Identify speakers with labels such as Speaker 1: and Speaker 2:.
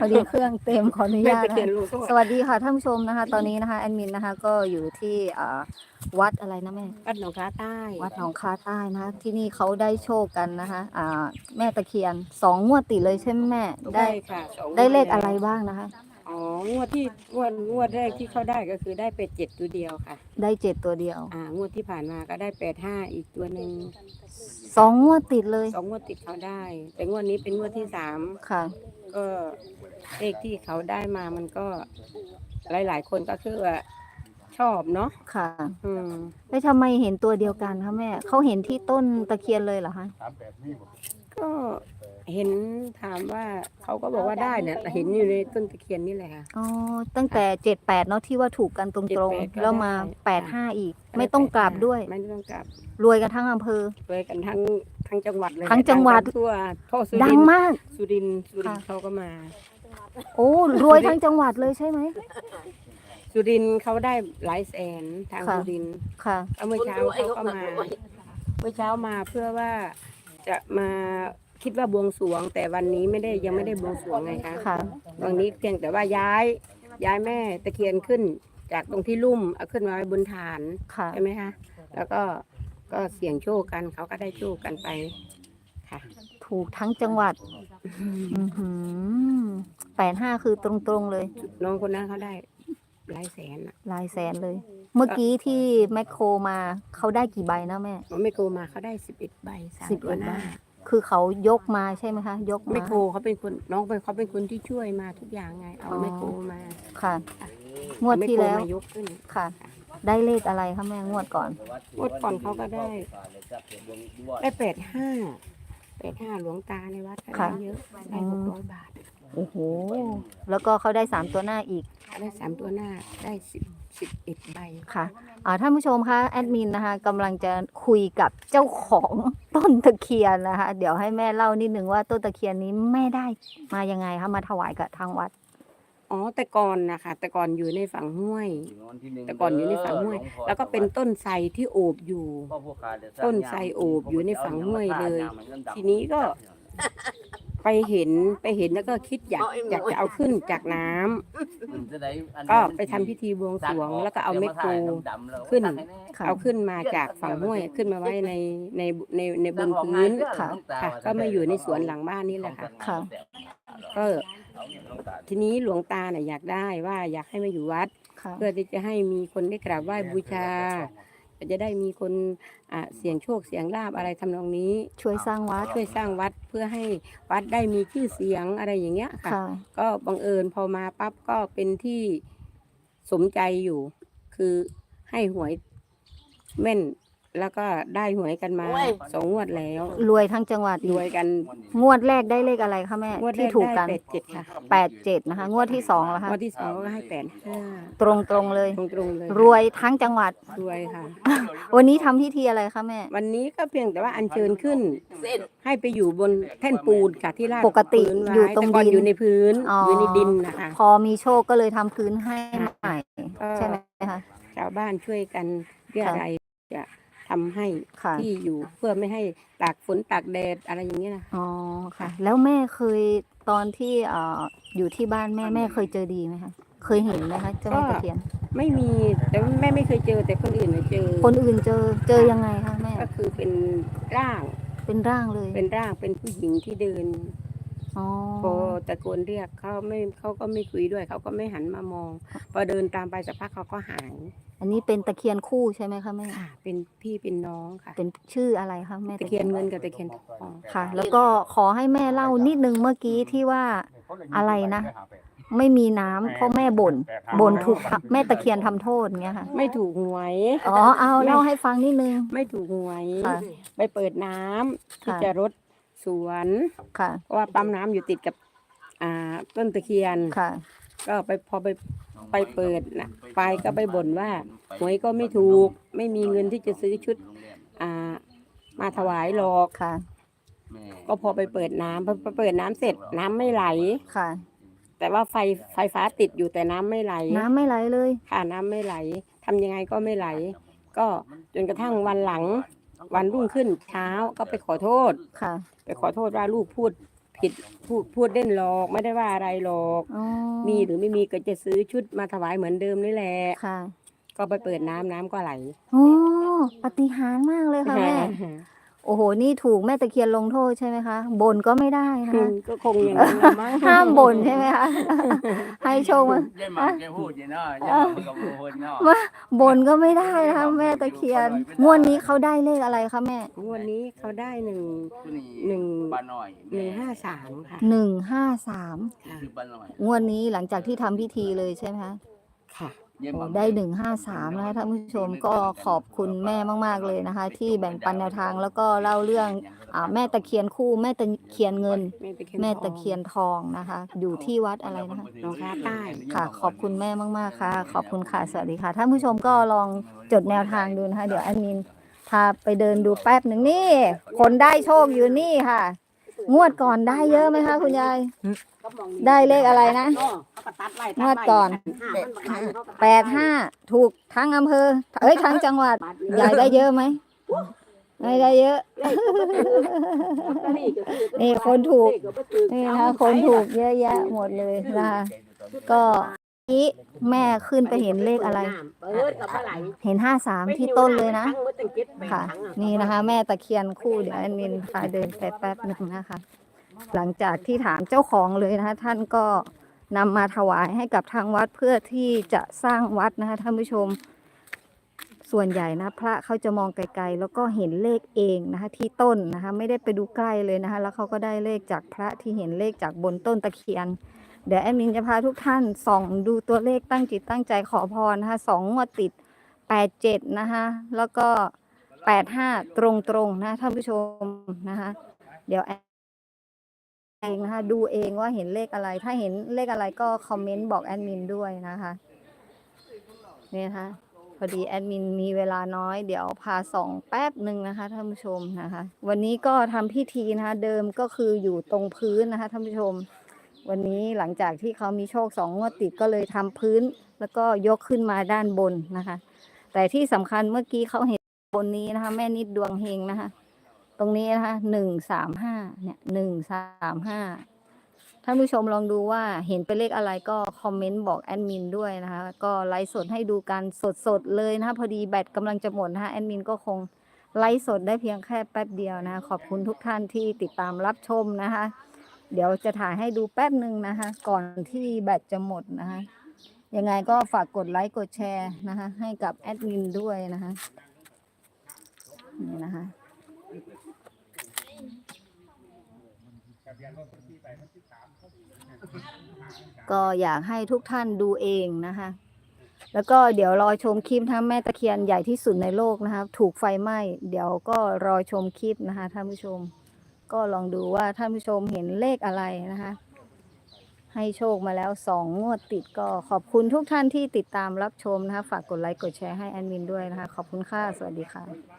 Speaker 1: พอดีเครื่องเต็มขออนุ
Speaker 2: แม่
Speaker 1: ญาต
Speaker 2: ตะ
Speaker 1: นะ
Speaker 2: เคียน
Speaker 1: คะ
Speaker 2: รู้ก็
Speaker 1: สวัสดีค่ะท่านผู้ชมนะคะ ตอนนี้นะคะแอดมินนะคะ ก็อยู่ที่อ่าวัดอะไรนะแม่
Speaker 2: วัดหนองคาใต้
Speaker 1: วัดหนองคาใต้นะคะที่นี่เขาได้โชคกันนะคะอ่าแม่ตะเคียนสองงวดติดเลยใช่ไหมแม่ได้
Speaker 2: ได้ค่ะสอง
Speaker 1: ได้เลข
Speaker 2: งว
Speaker 1: อะไร
Speaker 2: แล้ว
Speaker 1: บ้างนะคะ
Speaker 2: อ๋องวดที่งวดงวดแรกที่เขาได้ก็คือได้เป็ดเจ็ดตัวเดียวค่ะ
Speaker 1: ได้เจ็ดตัวเดียว
Speaker 2: อ่างวดที่ผ่านมาก็ได้แปดห้าอีกตัวหนึ่ง
Speaker 1: สองงวดติดเลย
Speaker 2: สองงวดติดเขาได้ แต่งวดนี้เป็นงวดที่สาม
Speaker 1: ค่ะ
Speaker 2: ก็เลขที่เขาได้มามันก็ หลาย ๆ คนก็คือว่าชอบเนาะ
Speaker 1: ค่ะ
Speaker 2: อืม
Speaker 1: แล้วทำไมเห็นตัวเดียวกันคะแม่ เขาเห็นที่ต้นตะเคียนเลยเหรอคะ
Speaker 2: ก็ เห็นถามว่าเขาก็บอกว่าได้เนี่ยเห็นอยู่ในต้นตะเคียนนี่แหละค่ะ
Speaker 1: อ๋อตั้งแต่เจ็ดแปดเนาะที่ว่าถูกกันตรง
Speaker 2: 78ก็
Speaker 1: ๆ แล้วมา
Speaker 2: ได้
Speaker 1: แปดห้าอีก ไม่ต้องกลับด้วย
Speaker 2: ไม่ต้องกลับ
Speaker 1: รวยกันทั้งอำเภอ
Speaker 2: เลยกันทั้งทั้งจังหวัดเลย
Speaker 1: ทั้งจังหวัด
Speaker 2: กันทั่วทั่วสุ
Speaker 1: ดั
Speaker 2: ริ
Speaker 1: ง
Speaker 2: นทร์
Speaker 1: มาก
Speaker 2: สุรินทร์สุรินทร์
Speaker 1: ค่ะ
Speaker 2: เขาก็มา
Speaker 1: โอ้รวยทั้งจังหวัดเลยใช่ไหม
Speaker 2: สุรินทร์เขาได้หลายแสนทาง
Speaker 1: ค่ะ
Speaker 2: สุรินทร์
Speaker 1: ค่ะ
Speaker 2: แล้วเมื่อเช้าเขาก็มา เมื่อเช้ามาเพื่อว่าจะมา คิดว่าบวงสรวง แต่วันนี้ไม่ได้ยังไม่ได้บวงสรวงไงคะ
Speaker 1: ค่ะ
Speaker 2: วันนี้เพียงแต่ว่าย้าย ย้ายแม่ตะเคียนขึ้น จากตรงที่ลุ่มเอาขึ้นมาไว้บนฐาน
Speaker 1: ค่ะ
Speaker 2: ใช่ไหมคะแล้วก็ก็เสี่ยงโชคกันเขาก็ได้โชคกันไปค่ะ
Speaker 1: ถูกทั้งจังหวัดแปดห้าคือตรงๆเลย
Speaker 2: น้องคนนั้นเขาได้หลายแสนอะ
Speaker 1: หลายแสนเลย เมื่อกี้ที่แมคโครมาเขาได้กี่ใบนะแม่
Speaker 2: มันไม่โกมาเขาได้สิบเอ็ดใบสาม
Speaker 1: สิบ
Speaker 2: ตัว
Speaker 1: เอ็ด
Speaker 2: ห
Speaker 1: ใบ
Speaker 2: น้า
Speaker 1: คือเขายกมาใช่ไหมคะ ยก
Speaker 2: ไม่
Speaker 1: มา
Speaker 2: โกเขาเป็นคนน้องเป็นเขาเป็นคนที่ช่วยมาทุกอย่างไงเอา
Speaker 1: อ๋อ
Speaker 2: ไม่โกมา
Speaker 1: ค่ะ งวดที่แล้ว
Speaker 2: เอาไมโกมายกขึ้น
Speaker 1: ค่ะ ได้เลขอะไรคะแม่งวดก่อน
Speaker 2: งวดก่อนเขาก็ได้ ได้แปดห้าแปดห้าหลวงตาในวัดก็ได้
Speaker 1: ค่ะ
Speaker 2: เยอะได้หกร้อยบาท
Speaker 1: โอ้โห แล้วก็เขาได้สามตัวหน้าอีก
Speaker 2: ได้สามตัวหน้าได้สิบ สิบเอ็ดใบ
Speaker 1: ค่ะอ่าท่านผู้ชมคะแอดมินนะคะกำลังจะคุยกับเจ้าของต้นตะเคียนนะคะ เดี๋ยวให้แม่เล่านิดนึงว่าต้นตะเคียนนี้แม่ได้มายังไงคะมาถวายกับทางวัด
Speaker 2: อ๋อแต่ก่อนนะคะแต่ก่อนอยู่ในฝั่งห้วย แต่ก่อนอยู่ในฝั่งห้วย แล้วก็เป็นต้นไทรที่โอบอยู่ ต้นไทรโอบอยู่ในฝั่งห้วยเลย ทีนี้ก็ ไปเห็นไปเห็นแล้วก็คิดอยากอยากจะเอาขึ้นจากน้ำก็ไปทำพิธีบวงสรวง แล้วก็เอาแมคโครขึ้น
Speaker 1: ค่ะ
Speaker 2: เอาขึ้นมาจากฝั่งห้วยขึ้นมาไว้ในในในในบนพื้น
Speaker 1: ค่ะ
Speaker 2: ค่ะ ก็มาอยู่ในสวนหลังบ้านนี่แหละค่ะ
Speaker 1: ค่ะ
Speaker 2: ก็ทีนี้หลวงตาเนี่ยอยากได้ว่าอยากให้มาอยู่วัด
Speaker 1: ค่ะ
Speaker 2: เพื่อที่จะให้มีคนได้กราบไหว้บูชา จะได้มีคนอะเสียงโชคเสียงลาบอะไรทำนองนี้
Speaker 1: ช่วยสร้างวัด
Speaker 2: ช่วยสร้างวัดเพื่อให้วัดได้มีชื่อเสียงอะไรอย่างเงี้ยค่ะ
Speaker 1: ค่ะ
Speaker 2: ก็บังเอิญพอมาปั๊บก็เป็นที่สมใจอยู่ คือให้หวยแม่น แล้วก็ได้หวยกันมาสองงวดแล้ว
Speaker 1: รวยทั้งจังหวัด
Speaker 2: รวยกัน
Speaker 1: งวดแรกได้เลขอะไรคะแม่
Speaker 2: งวดแร
Speaker 1: ที่
Speaker 2: ก
Speaker 1: ถูก
Speaker 2: ได้
Speaker 1: กัน
Speaker 2: แปดเจ็ดค่ะ
Speaker 1: แปดเจ็ดนะคะ งวดที่สองแล้วคะ
Speaker 2: งวดที่สองก็ให้แปดห้า
Speaker 1: ตรงตรงๆเลย
Speaker 2: ตรงตรงๆเลย
Speaker 1: รวยทั้งจังหวัด
Speaker 2: รวยค่ะ
Speaker 1: วันนี้ทำพิธีอะไรคะแม่
Speaker 2: วันนี้ก็เพียงแต่ว่าอัญเชิญขึ้นให้ไปอยู่บนแท่นปูนค่ะที่ลาด
Speaker 1: ปกติ
Speaker 2: พื้นไว้
Speaker 1: อยู่ตรง
Speaker 2: แก่อน
Speaker 1: ดิน
Speaker 2: อยู่ในพื้น
Speaker 1: อ๋อ
Speaker 2: อ
Speaker 1: อยู่
Speaker 2: ในดินนะคะ
Speaker 1: พอมีโชคก็เลยทำพื้นให้ใหม่
Speaker 2: ก็
Speaker 1: ใช่ไหมคะ
Speaker 2: ชาวบ้านช่วยกันเพื่อ
Speaker 1: ค่ะ
Speaker 2: อะไรจะ ทำให้
Speaker 1: ค่ะ
Speaker 2: ที่อยู่เพื่อไม่ให้ตากฝนตากแดดอะไรอย่างเงี้ยนะ
Speaker 1: อ๋อค่ะ แล้วแม่เคยตอนที่เอ่ออยู่ที่บ้านแม่แม่เคยเจอดีไหมคะเคยเห็นไหมคะเจ้าแม่ตะเคียน
Speaker 2: ไม่มีแต่ว่าแม่ไม่เคยเจอแต่คนอื่นน่ะเจอ
Speaker 1: คนอื่นเจอเจอยังไงคะแม่
Speaker 2: ก็คือเป็นร่าง
Speaker 1: เป็นร่างเลย
Speaker 2: เป็นร่างเป็นผู้หญิงที่เดิน
Speaker 1: อ๋อ
Speaker 2: พอตะโกนเรียกเขาไม่เขาก็ไม่คุยด้วยเขาก็ไม่หันมามอง พอเดินตามไปสักพักเขาก็หาย
Speaker 1: อันนี้เป็นตะเคียนคู่ใช่ไหมคะแม่
Speaker 2: ค่ะ เป็นพี่เป็นน้องค่ะ
Speaker 1: เป็นชื่ออะไรคะแม่
Speaker 2: ตะเคียนเงินกับตะเคียนทอง
Speaker 1: ค่ะ แล้วก็ขอให้แม่เล่านิดนึงเมื่อกี้ที่ว่าอะไรนะ ไม่มีน้ำเพราะแม่บ่นบ่นถูกแม่ตะเคียนทำโทษเงี้ยค่ะ
Speaker 2: ไม่ถูกหวย
Speaker 1: อ๋อเอาเล่าให้ฟังนิดนึง
Speaker 2: ไม่ถูกหวย
Speaker 1: ค่ะ
Speaker 2: ไปเปิดน้ำที่
Speaker 1: ค่ะ
Speaker 2: จะรด สวน
Speaker 1: ค่ะ
Speaker 2: เพราะว่าปั๊มน้ำอยู่ติดกับ อ่า ต้นตะเคียน
Speaker 1: ค่ะ
Speaker 2: ก็ไปพอไปไปเปิดนะไปก็ไปบ่นว่าหวยก็ไม่ถูก ไม่มีเงินที่จะซื้อชุด อ่า มาถวายหรอก
Speaker 1: ค่ะ
Speaker 2: ก็พอไปเปิดน้ำพอไปเปิดน้ำเสร็จน้ำไม่ไหล
Speaker 1: ค่ะ
Speaker 2: แต่ว่าไฟไฟฟ้าติดอยู่แต่น้ำไม่ไหล
Speaker 1: น้ำไม่ไหลเลย
Speaker 2: ค่ะน้ำไม่ไหลทำยังไงก็ไม่ไหล ก็จนกระทั่งวันหลัง วันรุ่งขึ้นเช้าก็ไปขอโทษ
Speaker 1: ค่ะ
Speaker 2: ไปขอโทษว่าลูกพูดผิดพูดพูดเล่นหรอกไม่ได้ว่าอะไรหรอก
Speaker 1: อ๋อ
Speaker 2: มีหรือไม่มีก็จะซื้อชุดมาถวายเหมือนเดิมนี่แหละ
Speaker 1: ค่ะ
Speaker 2: ก็ไปเปิดน้ำน้ำก็ไหล
Speaker 1: โอ้ปาฏิหารย์มากเลยค่ะแม่ โอ้โห นี่ถูกแม่ตะเคียนลงโทษใช่ไหมคะ บ่นก็ไม่ได้นะคะ
Speaker 2: ก็คงอย่างนั้นละมั้ง
Speaker 1: ห้ามบ่นใช่ไหมคะ ให้โชคมา
Speaker 3: ยายหม่ำแกพูดอย่างนั้นยายหม่ำกับพูดเนาะ
Speaker 1: บ่นก็ไม่ได้นะคะแม่ตะเคียน งวดนี้เขาได้เลขอะไรคะแม่
Speaker 2: งวันนี้เขาได้หนึ่ง
Speaker 3: ผู้นี่
Speaker 2: หนึ่ง
Speaker 3: บ้านหน่อย
Speaker 2: หนึ่งห้าสามค่ะ
Speaker 1: หนึ่งห้าสาม
Speaker 2: ค่ะ
Speaker 3: คือบ้านหน่อย
Speaker 1: งวดนี้หลังจากที่ทำพิธีเลยใช่ไหมคะ
Speaker 2: ค่ะ
Speaker 3: ยาย
Speaker 1: โอ้
Speaker 3: หม่ำ
Speaker 1: ได้หนึ่งห้าสามนะคะท่านผู้ชมก็ขอบคุณแม่มาก ๆ เลยนะคะ ที่แบ่งปันแนวทางแล้วก็เล่าเรื่องอ่าแม่ตะเคียนคู่แม่ตะเคียนเงิน
Speaker 2: แม่ตะเคียน
Speaker 1: แม่
Speaker 2: ทอง
Speaker 1: ตะเคียนทองนะคะ อยู่ที่วัดอะไรนะคะ
Speaker 2: หนองคาใต้
Speaker 1: ค่ะ ขอบคุณแม่มากๆค่ะ ขอบคุณค่ะสวัสดีค่ะท่านผู้ชมก็ลองจดแนวทางดูนะคะ เดี๋ยวแอดมินพาไปเดินดูแป๊บหนึ่งนี่ คนได้โชคอยู่นี่ค่ะ งวดก่อนได้เยอะไหมคะคุณยาย ได้เลขอะไรนะงวดก่อนแปดห้าถูกทั้งอำเภอเอ้ยทั้งจังหวัดยายได้เยอะไหมไม่ได้เยอะนี่คนถูกนี่นะคะคนถูกเยอะแยะหมดเลยนะคะก็ นี้แม่ขึ้นไปเห็นเลขอะไรเห็นห้าสามที่ต้นเลยนะค่ะนี่นะคะ แม่ตะเคียนคู่เดี๋ยวแอดมินพาเดินไปแป๊บหนึ่งนะคะ หลังจากที่ถามเจ้าของเลยนะคะ ท่านก็นำมาถวายให้กับทางวัดเพื่อที่จะสร้างวัดนะคะท่านผู้ชม ส่วนใหญ่นะพระเขาจะมองไกลๆ แล้วก็เห็นเลขเองนะคะ ที่ต้นนะคะ ไม่ได้ไปดูใกล้เลยนะคะ แล้วเขาก็ได้เลขจากพระที่เห็นเลขจากบนต้นตะเคียน เดี๋ยวแอดมินจะพาทุกท่านส่องดูตัวเลขตั้งจิตตั้งใจขอพรนะคะสองงวดติดแปดเจ็ดนะคะแล้วก็แปดห้าตรงๆนะท่านผู้ชมนะคะเดี๋ยวแอดเองนะคะดูเองว่าเห็นเลขอะไร ถ้าเห็นเลขอะไรก็คอมเมนต์บอกแอดมินด้วยนะคะนี่นะคะพอดีแอดมินมีเวลาน้อยเดี๋ยวพาส่องแป๊บหนึ่งนะคะท่านผู้ชมนะคะ วันนี้ก็ทำพิธีนะคะ เดิมก็คืออยู่ตรงพื้นนะคะท่านผู้ชม วันนี้หลังจากที่เขามีโชคสองงวดติดก็เลยทำพื้น แล้วก็ยกขึ้นมาด้านบนนะคะ แต่ที่สำคัญเมื่อกี้เขาเห็นบนนี้นะคะ แม่นิดดวงเฮงนะคะ ตรงนี้นะคะหนึ่งสามห้าเนี่ยหนึ่งสามห้าท่านผู้ชมลองดูว่าเห็นเป็นเลขอะไรก็คอมเมนต์บอกแอดมินด้วยนะคะ ก็ไลฟ์สดให้ดูกันสดๆเลยนะคะ พอดีแบตกำลังจะหมดนะคะแอดมินก็คงไลฟ์สดได้เพียงแค่แป๊บเดียวนะะขอบคุณทุกท่านที่ติดตามรับชมนะคะ เดี๋ยวจะถ่ายให้ดูแป๊บหนึ่งนะคะ ก่อนที่แบตจะหมดนะคะยังไงก็ฝากกดไลค์กดแชร์นะคะ ให้กับแอดมินด้วยนะคะนี่นะคะก็อยากให้ทุกท่านดูเองนะคะ แล้วก็เดี๋ยวรอชมคลิปท่าแม่ตะเคียนใหญ่ที่สุดในโลกนะคะ ถูกไฟไหม้ เดี๋ยวก็รอชมคลิปนะคะท่านผู้ชม ก็ลองดูว่าท่านผู้ชมเห็นเลขอะไรนะคะ ให้โชคมาแล้วสองงวดติดก็ขอบคุณทุกท่านที่ติดตามรับชมนะคะ ฝากกดไลค์กดแชร์ให้แอดมินด้วยนะคะ ขอบคุณค่ะ สวัสดีค่ะ